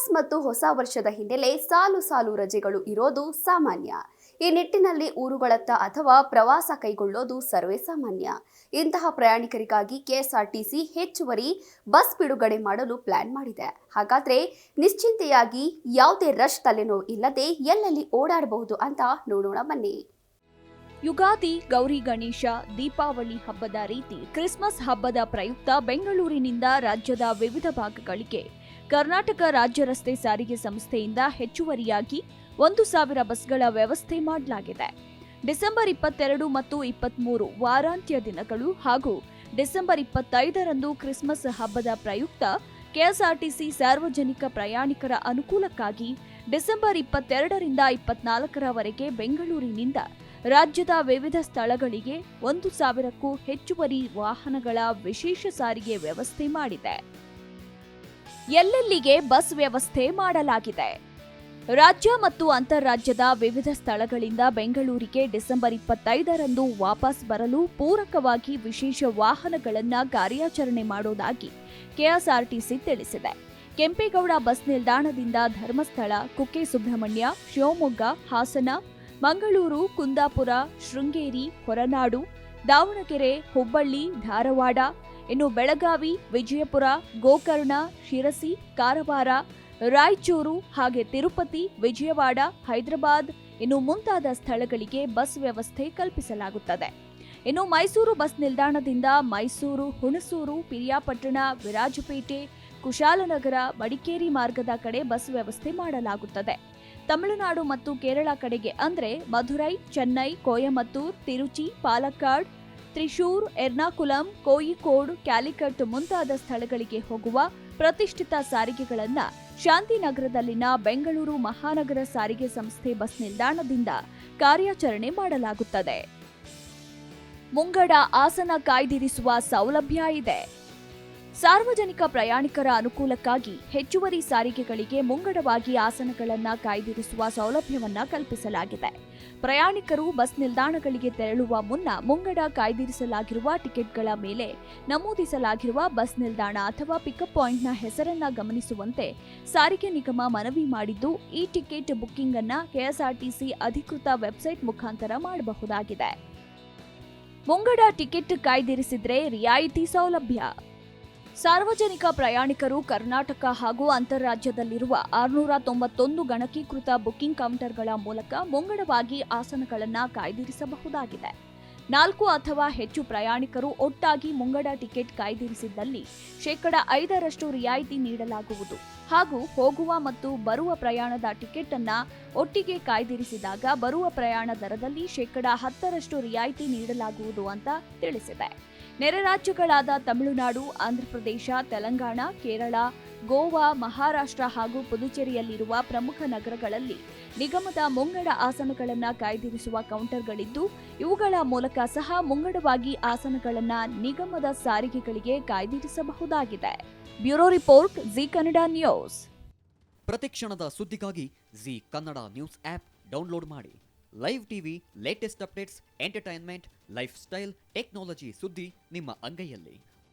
Christmas ಮತ್ತು ಹೊಸ ವರ್ಷದ ಹಿನ್ನೆಲೆ ಸಾಲು ಸಾಲು ರಜೆಗಳು ಇರೋದು ಸಾಮಾನ್ಯ. ಈ ನಿಟ್ಟಿನಲ್ಲಿ ಊರುಗಳತ್ತ ಅಥವಾ ಪ್ರವಾಸ ಕೈಗೊಳ್ಳೋದು ಸರ್ವೇ ಸಾಮಾನ್ಯ. ಇಂತಹ ಪ್ರಯಾಣಿಕರಿಗಾಗಿ ಕೆಎಸ್ಆರ್ಟಿಸಿ ಹೆಚ್ಚುವರಿ ಬಸ್ ಬಿಡುಗಡೆ ಮಾಡಲು ಪ್ಲಾನ್ ಮಾಡಿದೆ. ಹಾಗಾದ್ರೆ ನಿಶ್ಚಿಂತೆಯಾಗಿ ಯಾವುದೇ ರಶ್ ತಲೆನೋವು ಇಲ್ಲದೆ ಎಲ್ಲೆಲ್ಲಿ ಓಡಾಡಬಹುದು ಅಂತ ನೋಡೋಣ ಬನ್ನಿ. ಯುಗಾದಿ, ಗೌರಿ ಗಣೇಶ, ದೀಪಾವಳಿ ಹಬ್ಬದ ರೀತಿ ಕ್ರಿಸ್ಮಸ್ ಹಬ್ಬದ ಪ್ರಯುಕ್ತ ಬೆಂಗಳೂರಿನಿಂದ ರಾಜ್ಯದ ವಿವಿಧ ಭಾಗಗಳಿಗೆ ಕರ್ನಾಟಕ ರಾಜ್ಯ ರಸ್ತೆ ಸಾರಿಗೆ ಸಂಸ್ಥೆಯಿಂದ ಹೆಚ್ಚುವರಿಯಾಗಿ ಒಂದು ಸಾವಿರ ಬಸ್ಗಳ ವ್ಯವಸ್ಥೆ ಮಾಡಲಾಗಿದೆ. ಡಿಸೆಂಬರ್ ಇಪ್ಪತ್ತೆರಡು ಮತ್ತು ಇಪ್ಪತ್ಮೂರು ವಾರಾಂತ್ಯ ದಿನಗಳು ಹಾಗೂ ಡಿಸೆಂಬರ್ ಇಪ್ಪತ್ತೈದರಂದು ಕ್ರಿಸ್ಮಸ್ ಹಬ್ಬದ ಪ್ರಯುಕ್ತ ಕೆಎಸ್ಆರ್ಟಿಸಿ ಸಾರ್ವಜನಿಕ ಪ್ರಯಾಣಿಕರ ಅನುಕೂಲಕ್ಕಾಗಿ ಡಿಸೆಂಬರ್ ಇಪ್ಪತ್ತೆರಡರಿಂದ ಇಪ್ಪತ್ನಾಲ್ಕರವರೆಗೆ ಬೆಂಗಳೂರಿನಿಂದ ರಾಜ್ಯದ ವಿವಿಧ ಸ್ಥಳಗಳಿಗೆ ಒಂದು ಸಾವಿರಕ್ಕೂ ಹೆಚ್ಚುವರಿ ವಾಹನಗಳ ವಿಶೇಷ ಸಾರಿಗೆ ವ್ಯವಸ್ಥೆ ಮಾಡಿದೆ. ಎಲ್ಲೆಲ್ಲಿಗೆ ಬಸ್ ವ್ಯವಸ್ಥೆ ಮಾಡಲಾಗಿದೆ? ರಾಜ್ಯ ಮತ್ತು ಅಂತಾರಾಜ್ಯದ ವಿವಿಧ ಸ್ಥಳಗಳಿಂದ ಬೆಂಗಳೂರಿಗೆ ಡಿಸೆಂಬರ್ ಇಪ್ಪತ್ತೈದರಂದು ವಾಪಸ್ ಬರಲು ಪೂರಕವಾಗಿ ವಿಶೇಷ ವಾಹನಗಳನ್ನು ಕಾರ್ಯಾಚರಣೆ ಮಾಡೋದಾಗಿ ಕೆಎಸ್ಆರ್ಟಿಸಿ ತಿಳಿಸಿದೆ. ಕೆಂಪೇಗೌಡ ಬಸ್ ನಿಲ್ದಾಣದಿಂದ ಧರ್ಮಸ್ಥಳ ಕುಕ್ಕೆ ಸುಬ್ರಹ್ಮಣ್ಯ ಶಿವಮೊಗ್ಗ, ಹಾಸನ, ಮಂಗಳೂರು, ಕುಂದಾಪುರ, ಶೃಂಗೇರಿ, ಹೊರನಾಡು, ದಾವಣಗೆರೆ, ಹುಬ್ಬಳ್ಳಿ, ಧಾರವಾಡ ಇನ್ನು ಬೆಳಗಾವಿ, ವಿಜಯಪುರ, ಗೋಕರ್ಣ, ಶಿರಸಿ, ಕಾರವಾರ, ರಾಯಚೂರು ಹಾಗೆ ತಿರುಪತಿ, ವಿಜಯವಾಡ, ಹೈದರಾಬಾದ್ ಇನ್ನು ಮುಂತಾದ ಸ್ಥಳಗಳಿಗೆ ಬಸ್ ವ್ಯವಸ್ಥೆ ಕಲ್ಪಿಸಲಾಗುತ್ತದೆ. ಇನ್ನು ಮೈಸೂರು ಬಸ್ ನಿಲ್ದಾಣದಿಂದ ಮೈಸೂರು, ಹುಣಸೂರು, ಪಿರಿಯಾಪಟ್ಟಣ, ವಿರಾಜಪೇಟೆ, ಕುಶಾಲನಗರ, ಮಡಿಕೇರಿ ಮಾರ್ಗದ ಕಡೆ ಬಸ್ ವ್ಯವಸ್ಥೆ ಮಾಡಲಾಗುತ್ತದೆ. ತಮಿಳುನಾಡು ಮತ್ತು ಕೇರಳ ಕಡೆಗೆ ಅಂದರೆ ಮಧುರೈ, ಚೆನ್ನೈ, ಕೊಯಮತ್ತೂರ್, ತಿರುಚಿ, ಪಾಲಕ್ಕಾಡ್ ತ್ರಿಶೂರ್, ಎರ್ನಾಕುಲಂ, ಕೋಯಿಕೋಡ್, ಕ್ಯಾಲಿಕಟ್ ಮುಂತಾದ ಸ್ಥಳಗಳಿಗೆ ಹೋಗುವ ಪ್ರತಿಷ್ಠಿತ ಸಾರಿಗೆಗಳನ್ನು ಶಾಂತಿನಗರದಲ್ಲಿನ ಬೆಂಗಳೂರು ಮಹಾನಗರ ಸಾರಿಗೆ ಸಂಸ್ಥೆ ಬಸ್ ನಿಲ್ದಾಣದಿಂದ ಕಾರ್ಯಾಚರಣೆ ಮಾಡಲಾಗುತ್ತದೆ. ಮುಂಗಡ ಆಸನ ಕಾಯ್ದಿರಿಸುವ ಸೌಲಭ್ಯ ಇದೆ. ಸಾರ್ವಜನಿಕ ಪ್ರಯಾಣಿಕರ ಅನುಕೂಲಕ್ಕಾಗಿ ಹೆಚ್ಚುವರಿ ಸಾರಿಗೆಗಳಿಗೆ ಮುಂಗಡವಾಗಿ ಆಸನಗಳನ್ನು ಕಾಯ್ದಿರಿಸುವ ಸೌಲಭ್ಯವನ್ನ ಕಲ್ಪಿಸಲಾಗಿದೆ. ಪ್ರಯಾಣಿಕರು ಬಸ್ ನಿಲ್ದಾಣಗಳಿಗೆ ತೆರಳುವ ಮುನ್ನ ಮುಂಗಡ ಕಾಯ್ದಿರಿಸಲಾಗಿರುವ ಟಿಕೆಟ್ಗಳ ಮೇಲೆ ನಮೂದಿಸಲಾಗಿರುವ ಬಸ್ ನಿಲ್ದಾಣ ಅಥವಾ ಪಿಕಪ್ ಪಾಯಿಂಟ್ನ ಹೆಸರನ್ನ ಗಮನಿಸುವಂತೆ ಸಾರಿಗೆ ನಿಗಮ ಮನವಿ ಮಾಡಿದ್ದು, ಈ ಟಿಕೆಟ್ ಬುಕ್ಕಿಂಗ್ ಅನ್ನ ಕೆಎಸ್ಆರ್ಟಿಸಿ ಅಧಿಕೃತ ವೆಬ್ಸೈಟ್ ಮುಖಾಂತರ ಮಾಡಬಹುದಾಗಿದೆ. ಮುಂಗಡ ಟಿಕೆಟ್ ಕಾಯ್ದಿರಿಸಿದ್ರೆ ರಿಯಾಯಿತಿ ಸೌಲಭ್ಯ. ಸಾರ್ವಜನಿಕ ಪ್ರಯಾಣಿಕರು ಕರ್ನಾಟಕ ಹಾಗೂ ಅಂತಾರಾಜ್ಯದಲ್ಲಿರುವ ಆರುನೂರ ತೊಂಬತ್ತೊಂದು ಗಣಕೀಕೃತ ಬುಕಿಂಗ್ ಕೌಂಟರ್ಗಳ ಮೂಲಕ ಮುಂಗಡವಾಗಿ ಆಸನಗಳನ್ನು ಕಾಯ್ದಿರಿಸಬಹುದಾಗಿದೆ. ನಾಲ್ಕು ಅಥವಾ ಹೆಚ್ಚು ಪ್ರಯಾಣಿಕರು ಒಟ್ಟಾಗಿ ಮುಂಗಡ ಟಿಕೆಟ್ ಕಾಯ್ದಿರಿಸಿದ್ದಲ್ಲಿ ಶೇಕಡ ಐದರಷ್ಟು ರಿಯಾಯಿತಿ ನೀಡಲಾಗುವುದು. ಹಾಗೂ ಹೋಗುವ ಮತ್ತು ಬರುವ ಪ್ರಯಾಣದ ಟಿಕೆಟ್ ಅನ್ನ ಒಟ್ಟಿಗೆ ಕಾಯ್ದಿರಿಸಿದಾಗ ಬರುವ ಪ್ರಯಾಣ ದರದಲ್ಲಿ ಶೇಕಡ ಹತ್ತರಷ್ಟು ರಿಯಾಯಿತಿ ನೀಡಲಾಗುವುದು ಅಂತ ತಿಳಿಸಿದೆ ನೆರೆ ರಾಜ್ಯಗಳಾದ ತಮಿಳುನಾಡು, ಆಂಧ್ರಪ್ರದೇಶ, ತೆಲಂಗಾಣ, ಕೇರಳ ಗೋವಾ, ಮಹಾರಾಷ್ಟ್ರ ಹಾಗೂ ಪುದುಚೇರಿಯಲ್ಲಿರುವ ಪ್ರಮುಖ ನಗರಗಳಲ್ಲಿ ನಿಗಮದ ಮುಂಗಡ ಆಸನಗಳನ್ನು ಕಾಯ್ದಿರಿಸುವ ಕೌಂಟರ್ಗಳಿದ್ದು, ಇವುಗಳ ಮೂಲಕ ಸಹ ಮುಂಗಡವಾಗಿ ಆಸನಗಳನ್ನು ನಿಗಮದ ಸಾರಿಗೆಗಳಿಗೆ ಕಾಯ್ದಿರಿಸಬಹುದಾಗಿದೆ. Bureau report, Zee Kannada news. ಪ್ರತಿಕ್ಷಣದ ಸುದ್ದಿಗಾಗಿ Zee Kannada news app download ಮಾಡಿ. Live TV, latest updates, entertainment, lifestyle, technology ಸುದ್ದಿ ನಿಮ್ಮ ಅಂಗೈಯಲ್ಲಿ.